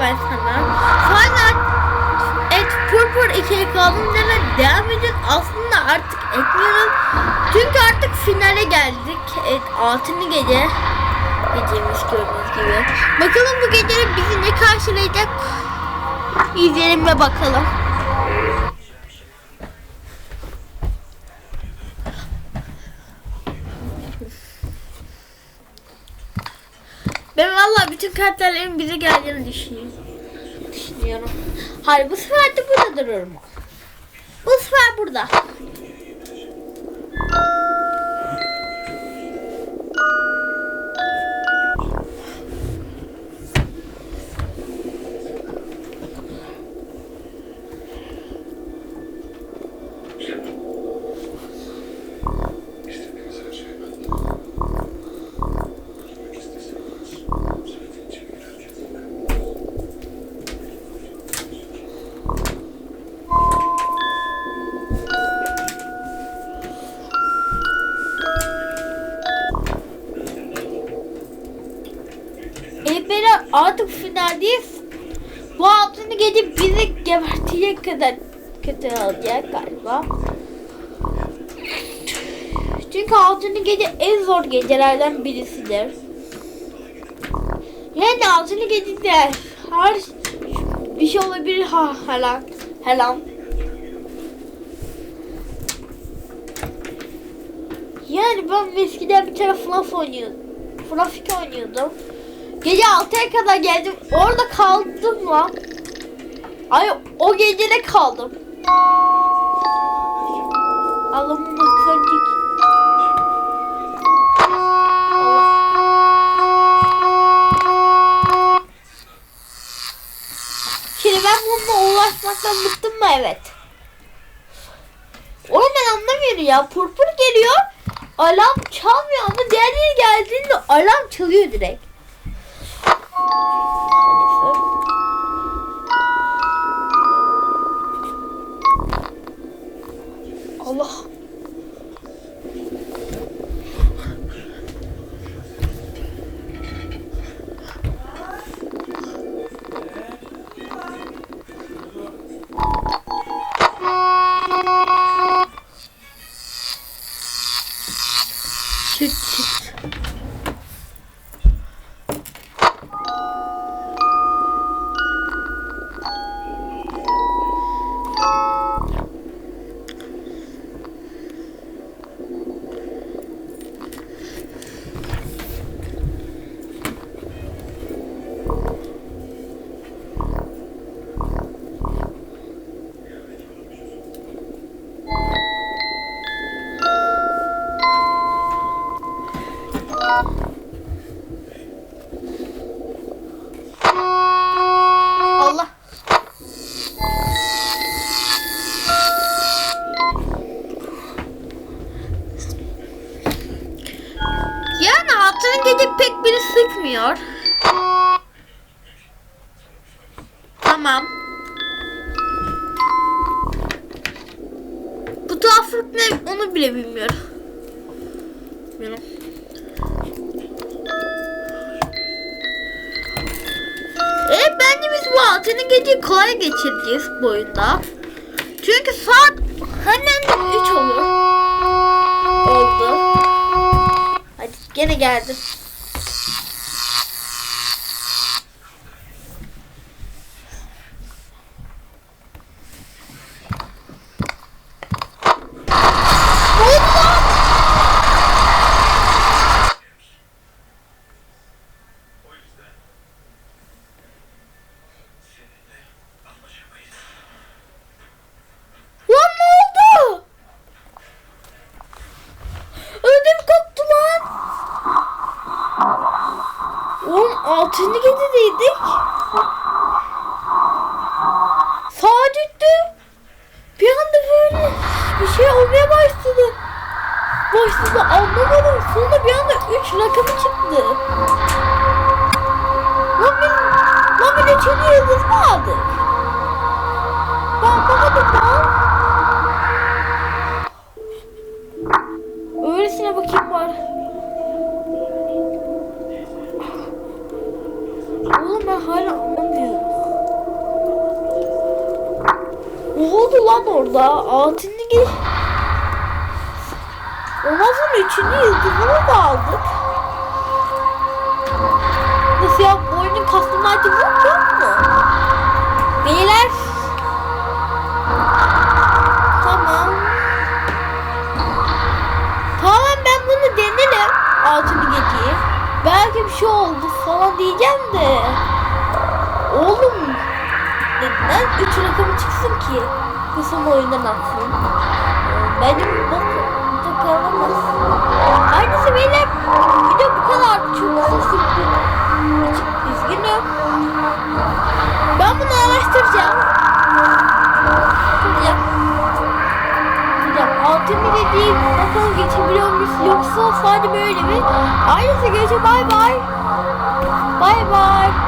ben sana. Sonra et purpur ikiye kaldığında devam edin. Aslında artık etmiyorum. Çünkü artık finale geldik. Evet altıncı gece. Gecemiz gördüğünüz gibi. Bakalım bu gece bizi ne karşılayacak. İzleyelim ve bakalım. Ben vallahi bütün kartların bize geldiğini düşünüyorum. Düşünüyorum. Hayır bu sefer de burada dururum. Bu sefer burada. Artık finaldeyiz. Bu altıncı gece bizi gebertecek kadar kötü olacak galiba. Çünkü altıncı gece en zor gecelerden birisidir. Yani altıncı gecede her bir şey olabilir ha helan helan. Yani ben eskiden bir tane FNAF oynuyordum. FNAF 2 oynuyordum. Gece 6'ya kadar geldim. Orada kaldım lan. Ay o gece de kaldım. Allah'ım bak söndük. Allah. Şimdi ben bununla uğraşmaktan bıktım mı? Evet. Oğlum ben anlamıyorum ya. Purpur geliyor. Alarm çalmıyor ama diğerleri geldiğinde alarm çalıyor direkt. Allah. Çıt çıt. Gece pek biri sıkmıyor. Tamam. Bu tuhaflık ne onu bile bilmiyorum. Bilmiyorum. Evet bence biz bu altını geceyi kolay geçireceğiz bu oyunda. Çünkü saat hemen 3 olur. Oldu. Hadi gene geldi. Ne oldu lan? O yüzden seninle anlaşamayız. Lan ne oldu? Ödüm koptu lan. Altıncı gecedeydik. Saat gitti. Bir anda böyle bir şey olmaya başladı. Başladı anlamadım. Sonra bir anda üç rakamı çıktı. Lan biz, lan de üçüncü yıldız mı aldık? Orada? Altını geç. Ondan sonra üçüncü yıldızını da aldık. Nasıl ya? Bu oyunun customized yok yok mu? Beyler. Tamam. Tamam ben bunu denerim. Altıncı geceyi. Belki bir şey oldu falan diyeceğim de. Oğlum. Neden üç rakamı çıksın ki? Kısım oyundan atsın. Benim bak bakalım. Aynısı. Bir de bu kadar çok. Hiç üzgünüm. Ben bunu araştıracağım. Hocam. Hocam altın bile değil. Bakalım geçebiliyor muyuz? Yoksa sadece böyle mi? Aynısı geçiyor. Bay bay. Bay bay.